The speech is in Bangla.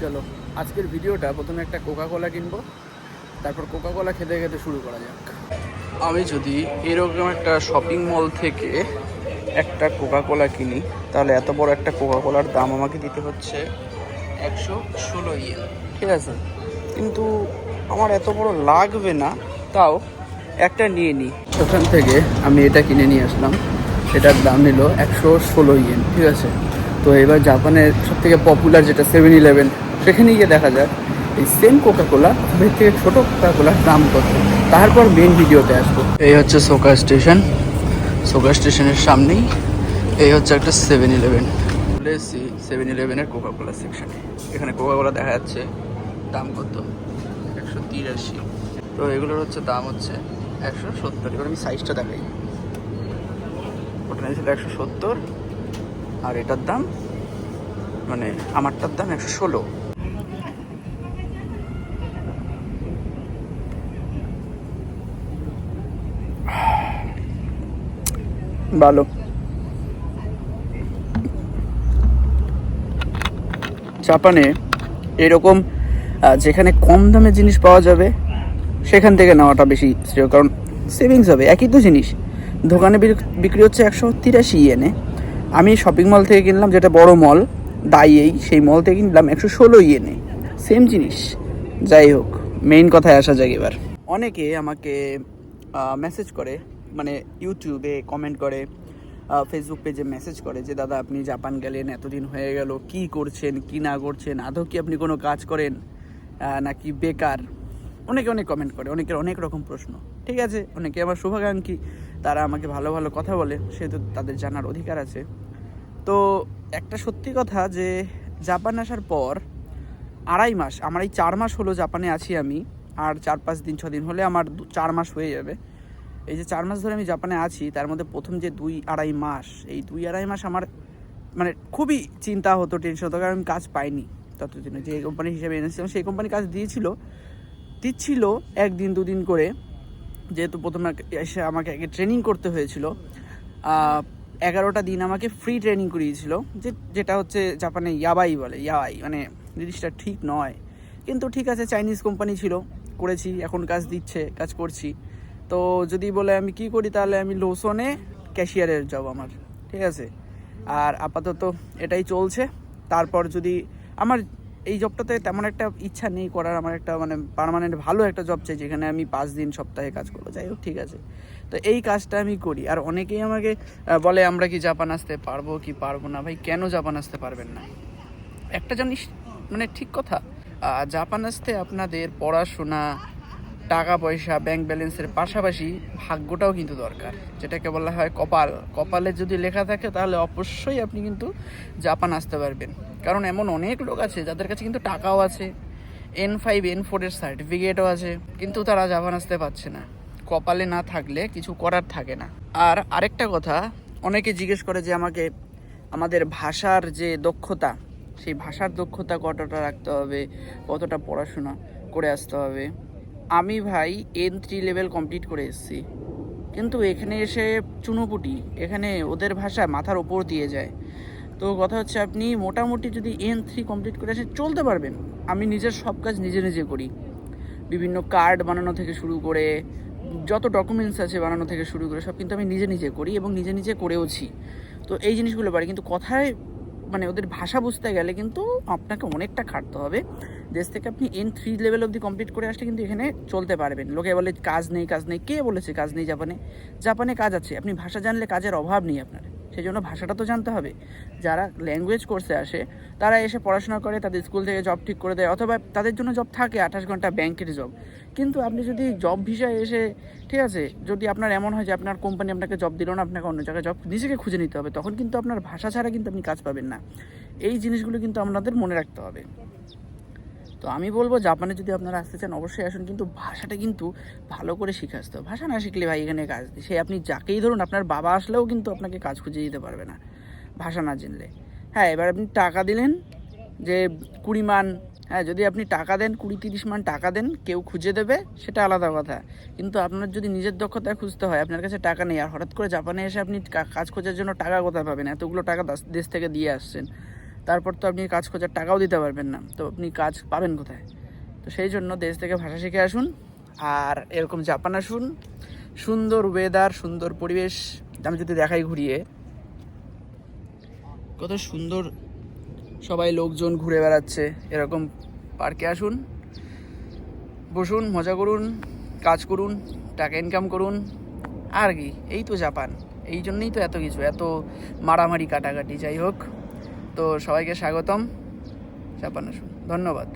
চলো আজকের ভিডিওটা প্রথমে একটা কোকা কোলা কিনবো তারপর কোকা কোলা খেতে খেতে শুরু করা যাক। আমি যদি এরকম একটা শপিং মল থেকে একটা কোকা কোলা কিনি তাহলে এত বড় একটা কোকা কোলার দাম আমাকে দিতে হচ্ছে একশো ষোলো ইয়েন ঠিক আছে? কিন্তু আমার এত বড় লাগবে না তাও একটা নিয়ে নিই ওখান থেকে আমি এটা কিনে নিয়ে আসলাম এটার দাম নিল একশো ষোলো ইয়েন ঠিক আছে? তো এবার জাপানের সব থেকে পপুলার যেটা সেভেন ইলেভেন সেখানে গিয়ে দেখা যায় এই সেম কোকা কোলা এর থেকে ছোটো কোকা কোলার দাম কত? তারপর মেন ভিডিওতে আসব। এই হচ্ছে সোকা স্টেশন সোকা স্টেশনের সামনেই এই হচ্ছে একটা সেভেন ইলেভেন চলে সেভেন ইলেভেনের কোকা কোলা সেকশনে এখানে কোকা কোলা দেখা যাচ্ছে, দাম কত? একশো তিরাশি। তো এগুলোর হচ্ছে দাম হচ্ছে একশো সত্তর। এবার আমি সাইজটা দেখাই। ওটা নিয়েছিল একশো সত্তর। আর এটার দাম মানে আমারটার দাম একশো ষোলো। ভালো। জাপানে এরকম যেখানে কম দামে জিনিস পাওয়া যাবে, সেখান থেকে নেওয়াটা বেশি কারণ সেভিংস হবে, একই তো জিনিস। দোকানে বিক- বিক্রি হচ্ছে একশো তিরাশি ইয়েনে। আমি শপিং মল থেকে কিনলাম যেটা বড় মল দাইয়েই সেই মল থেকে কিনলাম একশো ষোলো ইয়েনে। সেম জিনিস। যাই হোক মেইন কথায় আসা যাক এবার। অনেকে আমাকে মেসেজ করে মানে ইউটিউবে কমেন্ট করে ফেসবুক পেজে মেসেজ করে যে, দাদা, আপনি জাপান গেলেন, এতদিন হয়ে গেল, কি করছেন, কি না করছেন? আদৌ কি আপনি কোনো কাজ করেন? নাকি বেকার? অনেকে অনেক কমেন্ট করে, অনেকের অনেক রকম প্রশ্ন। ঠিক আছে? অনেকে আমার শুভাকাঙ্ক্ষী, তারা আমাকে ভালো ভালো কথা বলে, সেহেতু তাদের জানার অধিকার আছে। তো একটা সত্যি কথা যে, জাপান আসার পর আড়াই মাস, আমার এই চার মাস হলো জাপানে আছি আমি, আর চার পাঁচ দিন ছ দিন হলে আমার চার মাস হয়ে যাবে। এই যে চার মাস ধরে আমি জাপানে আছি, তার মধ্যে প্রথম যে দুই আড়াই মাস, এই দুই আড়াই মাস আমার মানে খুবই চিন্তা হতো, টেনশন হতো, কারণ আমি কাজ পাইনি ততদিনে। যে কোম্পানি হিসেবে এনেছিলাম, সেই কোম্পানি কাজ দিয়েছিল, দিচ্ছিল একদিন, দুদিন করে। যেহেতু প্রথমে এসে আমাকে আগে ট্রেনিং করতে হয়েছিল এগারোটা দিন আমাকে ফ্রি ট্রেনিং করিয়েছিল, যে যেটা হচ্ছে জাপানে ইয়াবাই বলে, ইয়াবাই মানে জিনিসটা ঠিক নয়। কিন্তু ঠিক আছে চাইনিজ কোম্পানি ছিল, করেছি, এখন কাজ দিচ্ছে, কাজ করছি। তো যদি বলে আমি কি করি, তাহলে আমি লোসনে ক্যাশিয়ারের জব আমার, ঠিক আছে? আর আপাতত এটাই চলছে। তারপর যদি আমার এই জবটাতে তেমন একটা ইচ্ছা নেই করার। আমার একটা মানে পারমানেন্ট ভালো একটা জব চাই, যেখানে আমি পাঁচ দিন সপ্তাহে কাজ করব। যাই হোক, ঠিক আছে। তো এই কাজটা আমি করি। আর অনেকেই আমাকে বলে, আমরা কি জাপান আসতে পারব কি পারব না? ভাই, কেন জাপান আসতে পারবেন না? একটা জানিস মানে ঠিক কথা জাপান আসতে আপনাদের পড়াশোনা টাকা পয়সা ব্যাংক ব্যালেন্সের পাশাপাশি ভাগ্যটাও কিন্তু দরকার। যেটাকে বলা হয় কপাল। কপালে যদি লেখা থাকে, তাহলে অবশ্যই আপনি কিন্তু জাপান আসতে পারবেন। কারণ এমন অনেক লোক আছে, যাদের কাছে কিন্তু টাকাও আছে এন ফাইভ এন ফোরের সার্টিফিকেটও আছে, কিন্তু তারা জাপান আসতে পারছে না। কপালে না থাকলে কিছু করার থাকে না। আর আরেকটা কথা, অনেকে জিজ্ঞেস করে যে আমাকে, আমাদের ভাষার যে দক্ষতা, সেই ভাষার দক্ষতা কতটা রাখতে হবে, কতটা পড়াশোনা করে আসতে হবে। আমি ভাই এন থ্রি লেভেল কমপ্লিট করে এসেছি। কিন্তু এখানে এসে চুনোপুটি, এখানে ওদের ভাষা মাথার ওপর দিয়ে যায়। তো কথা হচ্ছে আপনি মোটামুটি যদি এন থ্রি কমপ্লিট করে এসে চলতে পারবেন, আমি নিজের সব কাজ নিজে নিজে করি। বিভিন্ন কার্ড বানানো থেকে শুরু করে, যত ডকুমেন্টস আছে বানানো থেকে শুরু করে, সব কিন্তু আমি নিজে নিজে করি এবং নিজে নিজে করেওছি। তো এই জিনিসগুলো পারি, কিন্তু কথায় মানে ওদের ভাষা বুঝতে গেলে কিন্তু আপনাকে অনেকটা খাটতে হবে। দেশ থেকে আপনি এন থ্রি লেভেল অবধি কমপ্লিট করে আসলে কিন্তু এখানে চলতে পারবেন। লোকে বলে কাজ নেই কাজ নেই। কে বলেছে কাজ নেই? জাপানে জাপানে কাজ আছে। আপনি ভাষা জানলে কাজের অভাব নেই আপনার। সেই জন্য ভাষাটা তো জানতে হবে। যারা ল্যাঙ্গুয়েজ কোর্সে আসে, তারা এসে পড়াশোনা করে, তাদের স্কুল থেকে জব ঠিক করে দেয়, অথবা তাদের জন্য জব থাকে আঠাশ ঘণ্টা ব্যাংকের জব কিন্তু আপনি যদি জব ভিসায় এসে, ঠিক আছে, যদি আপনার এমন হয় যে আপনার কোম্পানি আপনাকে জব দিল না, আপনাকে অন্য জায়গায় জব নিজেকে খুঁজে নিতে হবে, তখন কিন্তু আপনার ভাষা ছাড়া কিন্তু আপনি কাজ পাবেন না। এই জিনিসগুলো কিন্তু আপনাদের মনে রাখতে হবে। তো আমি বলব জাপানে যদি আপনারা আসতে চান, অবশ্যই আসুন। কিন্তু ভাষাটা কিন্তু ভালো করে শিখে আসতে ভাষা না শিখলে ভাই এখানে কাজ। সে আপনি যাকেই ধরুন, আপনার বাবা আসলেও কিন্তু আপনাকে কাজ খুঁজে দিতে পারবে না, ভাষা না জানলে। হ্যাঁ এবার আপনি টাকা দিলেন যে কুড়ি মান হ্যাঁ যদি আপনি টাকা দেন, কুড়ি তিরিশ মান টাকা দেন, কেউ খুঁজে দেবে, সেটা আলাদা কথা। কিন্তু আপনার যদি নিজের দক্ষতায় খুঁজতে হয়, আপনার কাছে টাকা নেই। আর হঠাৎ করে জাপানে এসে আপনি কাজ খোঁজার জন্য টাকা কোথায় পাবেন? এতগুলো টাকা দেশ থেকে দিয়ে আসছেন। তারপর তো আপনি কাজ খোঁজার টাকাও দিতে পারবেন না। তো আপনি কাজ পাবেন কোথায়? তো সেই জন্য দেশ থেকে ভাষা শিখে আসুন, আর এরকম জাপান আসুন। সুন্দর ওয়েদার সুন্দর পরিবেশ। আমি যদি দেখাই ঘুরিয়ে, কত সুন্দর সবাই লোকজন ঘুরে বেড়াচ্ছে। এরকম পার্কে আসুন, বসুন, মজা করুন, কাজ করুন, টাকা ইনকাম করুন। আর কি, এই তো জাপান। এই জন্যই তো এত কিছু, এত মারামারি, কাটাকাটি, যাই হোক। তো সবাইকে স্বাগতম। চাপানো আসুন। ধন্যবাদ।